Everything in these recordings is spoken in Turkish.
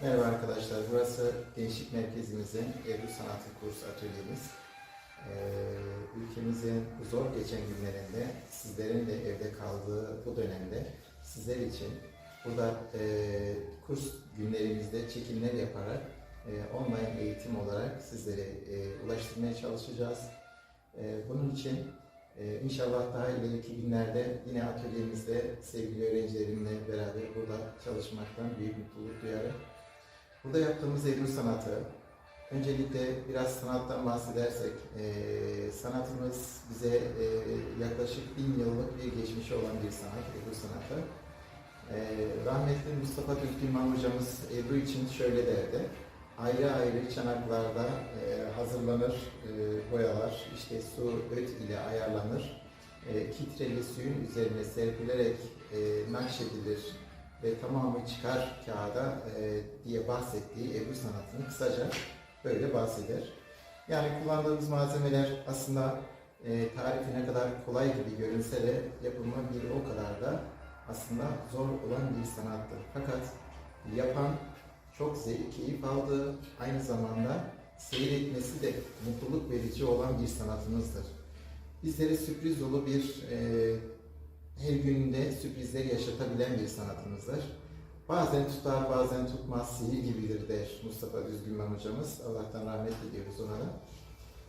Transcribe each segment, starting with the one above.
Merhaba arkadaşlar, burası Gençlik Merkezimizin Ebru Sanatı Kurs Atölyemiz. Ee, ülkemizin zor geçen günlerinde, sizlerin de evde kaldığı bu dönemde sizler için burada e, kurs günlerimizde çekimler yaparak e, online eğitim olarak sizlere e, ulaştırmaya çalışacağız. Bunun için inşallah daha ileriki günlerde yine atölyemizde sevgili öğrencilerimle beraber burada çalışmaktan büyük mutluluk duyarım. Burada yaptığımız Ebru sanatı, öncelikle biraz sanattan bahsedersek, e, sanatımız bize e, yaklaşık bin yıllık bir geçmişi olan bir sanat, Ebru sanatı. E, rahmetli Mustafa Düzgünman hocamız Ebru için şöyle derdi, ayrı ayrı çanaklarda e, hazırlanır e, boyalar, işte su öt ile ayarlanır, e, kitreli suyun üzerine serpilerek e, nakşedilir, ve tamamı çıkar kağıda e, diye bahsettiği Ebru sanatını kısaca böyle bahseder. Yani kullandığımız malzemeler aslında e, tarifi ne kadar kolay gibi görünse de yapımı bir o kadar da aslında zor olan bir sanattır. Fakat yapan çok zevk, keyif aldığı, aynı zamanda seyretmesi de mutluluk verici olan bir sanatımızdır. Bizlere sürpriz dolu bir e, her günde sürprizler yaşatabilen bir sanatımızdır. Bazen tutar, bazen tutmaz, sihir gibidir der Mustafa Düzgünmen hocamız. Allah'tan rahmet diliyoruz ona da.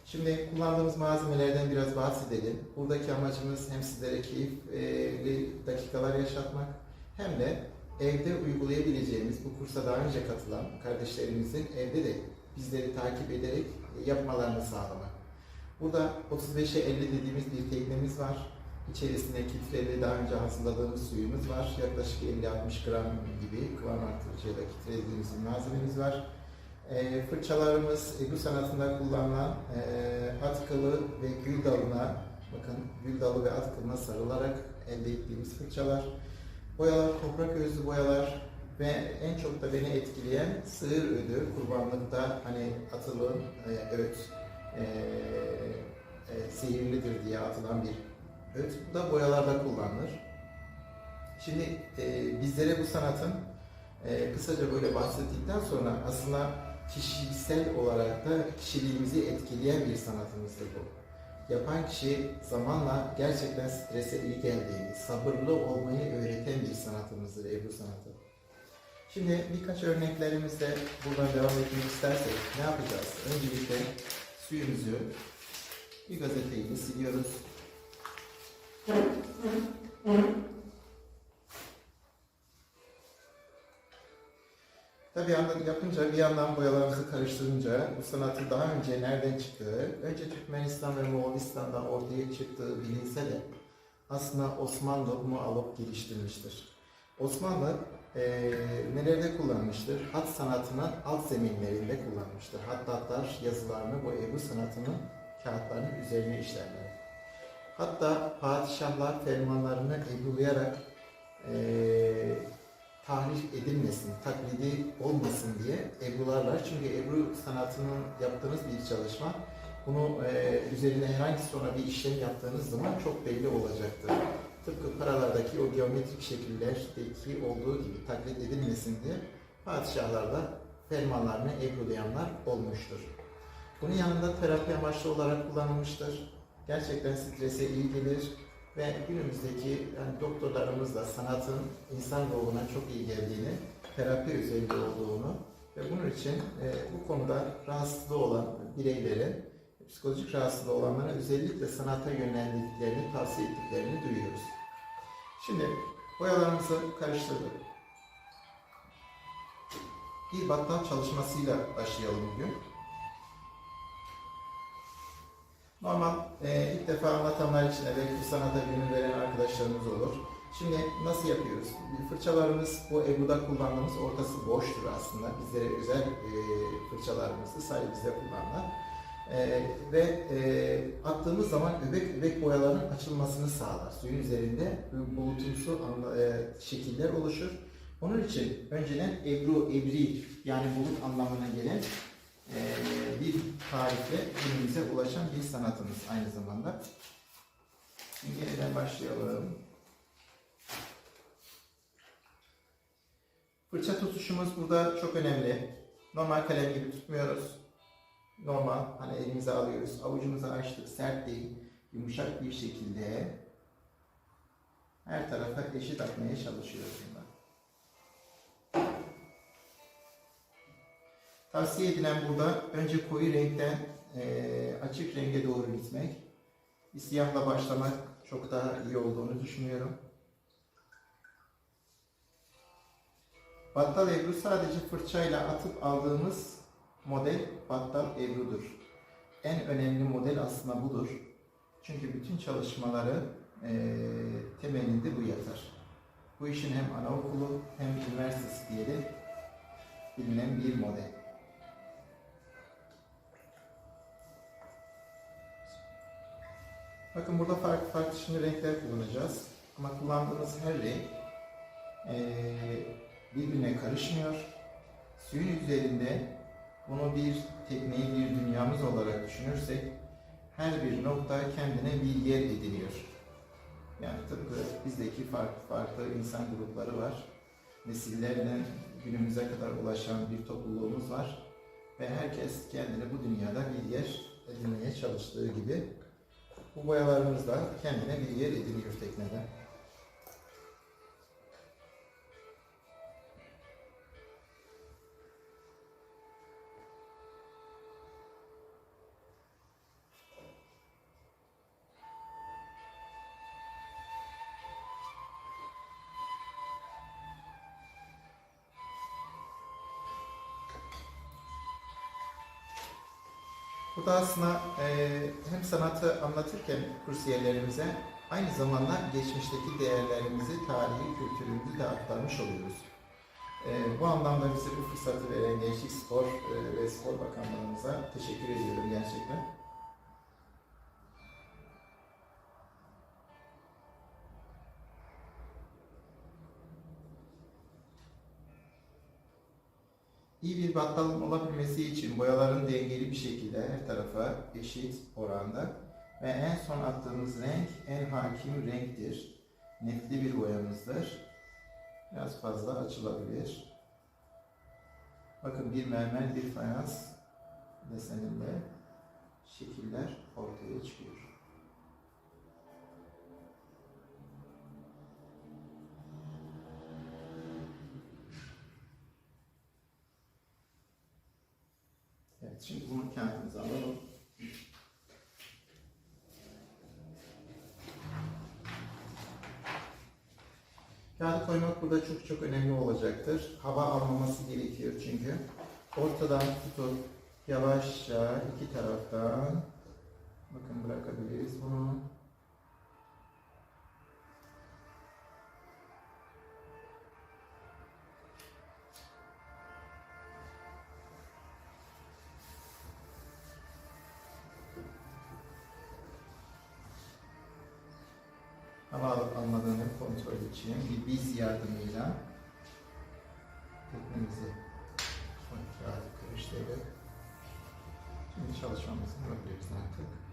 Şimdi kullandığımız malzemelerden biraz bahsedelim. Buradaki amacımız hem sizlere keyifli dakikalar yaşatmak hem de evde uygulayabileceğimiz bu kursa daha önce katılan kardeşlerimizin evde de bizleri takip ederek yapmalarını sağlamak. Burada 35'e 50 dediğimiz bir teknemiz var. İçerisinde kitreli daha önce hazırladığımız suyumuz var. Yaklaşık 50-60 gram gibi kıvam artırıcıyla kitrelediğimiz malzememiz var. E, fırçalarımız Ebru sanatında kullanılan e, at ve gül dalına, bakın gül dalı ve at kılına sarılarak elde ettiğimiz fırçalar. Boyalar, toprak özlü boyalar ve en çok da beni etkileyen sığır ödü, kurbanlıkta hani atılığın e, öt, e, e, sihirlidir diye atılan bir öt. Bu da boyalarda kullanılır. Şimdi e, bizlere bu sanatın e, kısaca böyle bahsettikten sonra aslında kişisel olarak da kişiliğimizi etkileyen bir sanatımızdır bu. Yapan kişi zamanla gerçekten strese iyi geldiğini, sabırlı olmayı öğreten bir sanatımızdır Ebru sanatı. Şimdi birkaç örneklerimizle buradan devam etmek istersek ne yapacağız? Öncelikle suyumuzu bir gazeteyle siliyoruz. Tabii yandan yapınca bir yandan boyalarımızı karıştırınca bu sanatın daha önce nereden çıktığı, önce Türkmenistan ve Moğolistan'dan ortaya çıktığı bilinse de aslında Osmanlı bunu alıp geliştirmiştir. Osmanlı eee nelerde kullanmıştır? Hat sanatının alt zeminlerinde kullanmıştır. Hattatlar yazılarını bu Ebru sanatının kağıtlarının üzerine işlerler. Hatta padişahlar fermanlarını ebrulayarak eee tahrif edilmesin, taklidi olmasın diye ebrularlar. Çünkü ebru sanatının yaptığınız bir çalışma, bunu e, üzerine herhangi sonra bir işlem yaptığınız zaman çok belli olacaktır. Tıpkı paralardaki o geometrik şekillerdeki olduğu gibi taklit edilmesin diye padişahlarda fermanlarını ebrulayanlar olmuştur. Bunun yanında terapi amaçlı olarak kullanılmıştır. Gerçekten strese iyi gelir ve günümüzdeki yani doktorlarımız da sanatın insan ruhuna çok iyi geldiğini, terapi özelliği olduğunu ve bunun için e, bu konuda rahatsızlığı olan bireylerin, psikolojik rahatsızlığı olanlara özellikle sanata yöneldiklerini, tavsiye ettiklerini duyuyoruz. Şimdi boyalarımızı karıştırdık. Bir battal çalışmasıyla başlayalım bugün. Normal e, ilk defa anlatanlar için de belki sanata gönül veren arkadaşlarımız olur. Şimdi nasıl yapıyoruz? Fırçalarımız bu Ebu'da kullandığımız ortası boştur aslında. Bizlere özel e, fırçalarımızı sadece bizde kullanılan. E, ve e, attığımız zaman öbek öbek boyaların açılmasını sağlar. Suyun üzerinde bulutumsu e, şekiller oluşur. Onun için önceden ebru, ebri yani bulut anlamına gelen e, bir tarifle günümüze ulaşan bir sanatımız aynı zamanda. Şimdi yeniden başlayalım. Fırça tutuşumuz burada çok önemli. Normal kalem gibi tutmuyoruz. Normal hani elimize alıyoruz. Avucumuzu açtık. Sert değil. Yumuşak bir şekilde her tarafa eşit atmaya çalışıyoruz Tavsiye edilen burada önce koyu renkten eee, açık renge doğru gitmek. Bir siyahla başlamak çok daha iyi olduğunu düşünüyorum. Battal Ebru sadece fırçayla atıp aldığımız model Battal Ebru'dur. En önemli model aslında budur. Çünkü bütün çalışmaları eee temelinde bu yatar. Bu işin hem anaokulu hem üniversitesi diye bilinen bir model. Bakın burada farklı farklı şimdi renkler kullanacağız. Ama kullandığımız her renk eee, birbirine karışmıyor. Suyun üzerinde bunu bir tekneyi bir dünyamız olarak düşünürsek her bir nokta kendine bir yer ediniyor. Yani tıpkı bizdeki farklı farklı insan grupları var. Nesillerden günümüze kadar ulaşan bir topluluğumuz var. Ve herkes kendine bu dünyada bir yer edinmeye çalıştığı gibi bu boyalarımız da kendine bir yer ediniyor teknede. Burada aslında eee, hem sanatı anlatırken kursiyerlerimize aynı zamanda geçmişteki değerlerimizi, tarihi, kültürümüzü de aktarmış oluyoruz. Eee, bu anlamda bize bu fırsatı veren Gençlik Spor eee, ve Spor Bakanlığımıza teşekkür ediyorum gerçekten. İyi bir battalın olabilmesi için boyaların dengeli bir şekilde her tarafa eşit oranda ve en son attığımız renk en hakim renktir. Netli bir boyamızdır. Biraz fazla açılabilir. Bakın bir mermer bir fayans deseninde şekiller ortaya çıkıyor. Evet, şimdi bunu kağıdımıza alalım. Kağıdı koymak burada çok çok önemli olacaktır. Hava almaması gerekiyor çünkü. Ortadan tutup yavaşça iki taraftan bakın bırakabiliriz bunu. Kontrol için bir biz yardımıyla teknemizi kağıdı karıştırıp şimdi çalışmamızı yapabiliriz artık.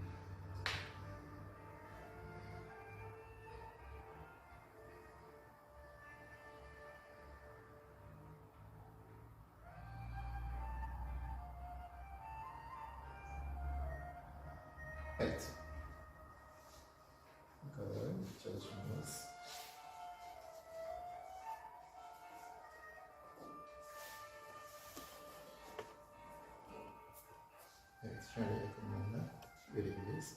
Şöyle yakından da görebiliriz.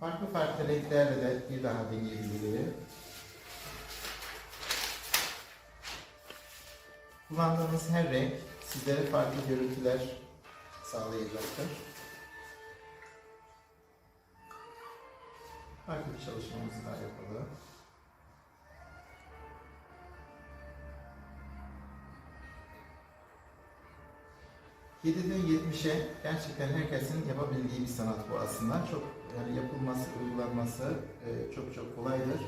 Farklı farklı renklerle de bir daha deneyebiliriz. Kullandığımız her renk sizlere farklı görüntüler sağlayacaktır. Farklı bir çalışmamızı daha yapalım. Yediden 70'e gerçekten herkesin yapabildiği bir sanat bu aslında. Çok yani yapılması, uygulanması e, çok çok kolaydır.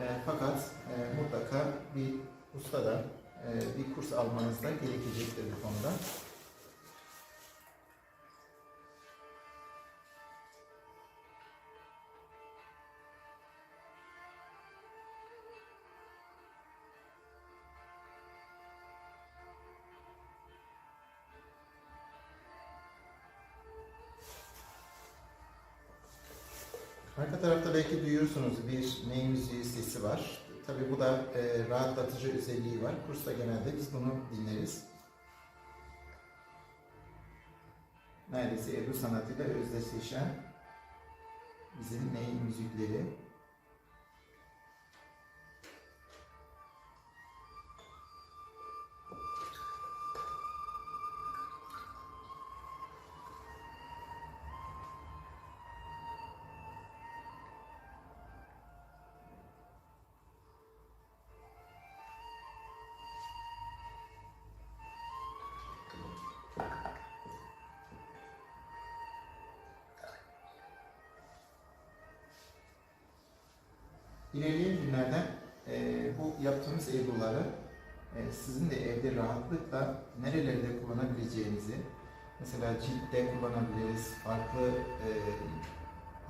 E, fakat e, mutlaka bir ustadan e, bir kurs almanız da gerekecektir bu konuda. Arka tarafta belki duyuyorsunuz bir ney müziği sesi var. Tabii bu da e, rahatlatıcı özelliği var. Kursta genelde biz bunu dinleriz. Neredeyse Ebru sanatıyla özdeşleşen bizim ney müzikleri. İlerleyen günlerde e, bu yaptığımız ebruları e, sizin de evde rahatlıkla nerelerde kullanabileceğinizi, mesela ciltte kullanabiliriz, farklı e,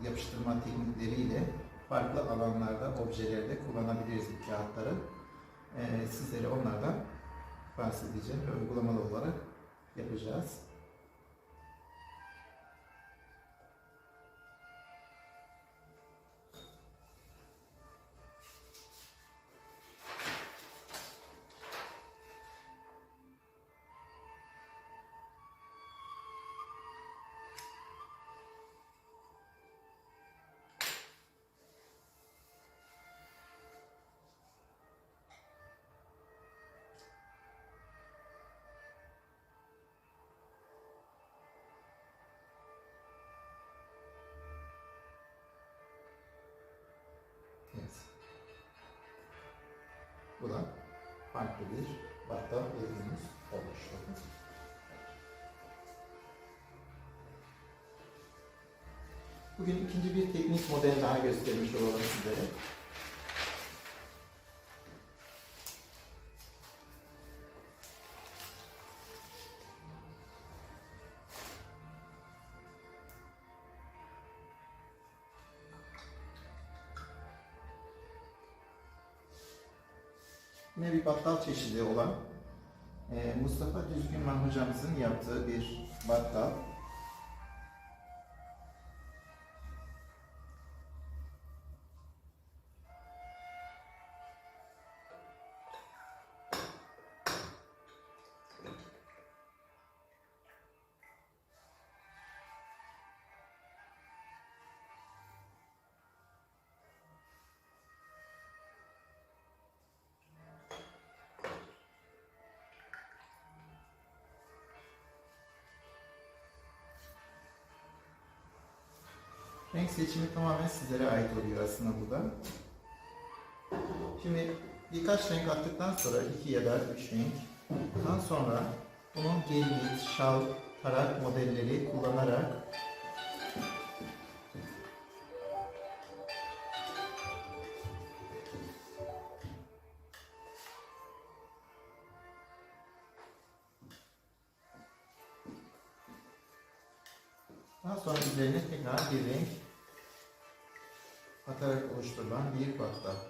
yapıştırma teknikleriyle farklı alanlarda, objelerde kullanabiliriz bu kağıtları. E, sizlere onlardan bahsedeceğim ve uygulamalı olarak yapacağız. Bu da farklı bir battal ürünümüz olmuş. Bugün ikinci bir teknik model daha göstermiş olalım sizlere. Bir battal çeşidi olan Mustafa Düzgünman hocamızın yaptığı bir battal. Renk seçimi tamamen sizlere ait oluyor aslında burada. Şimdi birkaç renk attıktan sonra iki ya da üç renk. Daha sonra bunun gelinlik, şal, tarak modelleri kullanarak daha sonra üzerine tekrar bir renk atarak oluşturulan bir battal.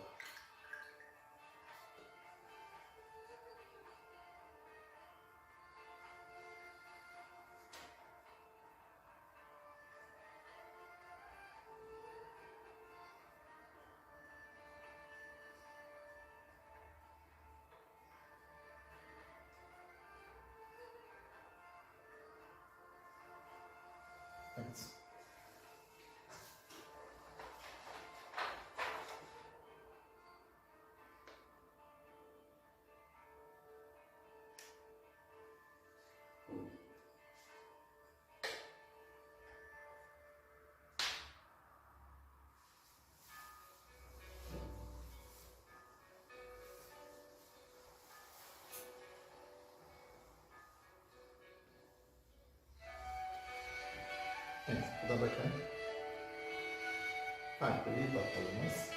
Da bakın. Farklı bir battalımız.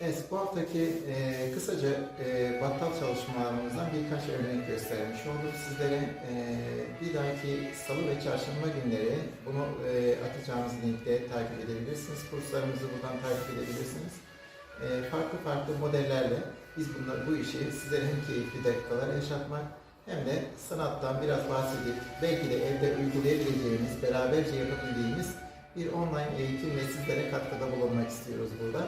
Evet, bu haftaki e, kısaca e, battal çalışmalarımızdan birkaç örnek göstermiş olduk sizlere. E, bir dahaki salı ve çarşamba günleri bunu e, atacağımız linkte takip edebilirsiniz. Kurslarımızı buradan takip edebilirsiniz. E, farklı farklı modellerle biz bunlar, bu işi sizlere hem keyifli dakikalar yaşatmak hem de sanattan biraz bahsedip belki de evde uygulayabileceğimiz, beraberce yapabildiğimiz bir online eğitimle sizlere katkıda bulunmak istiyoruz burada.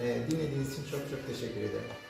E, dinlediğiniz için çok çok teşekkür ederim.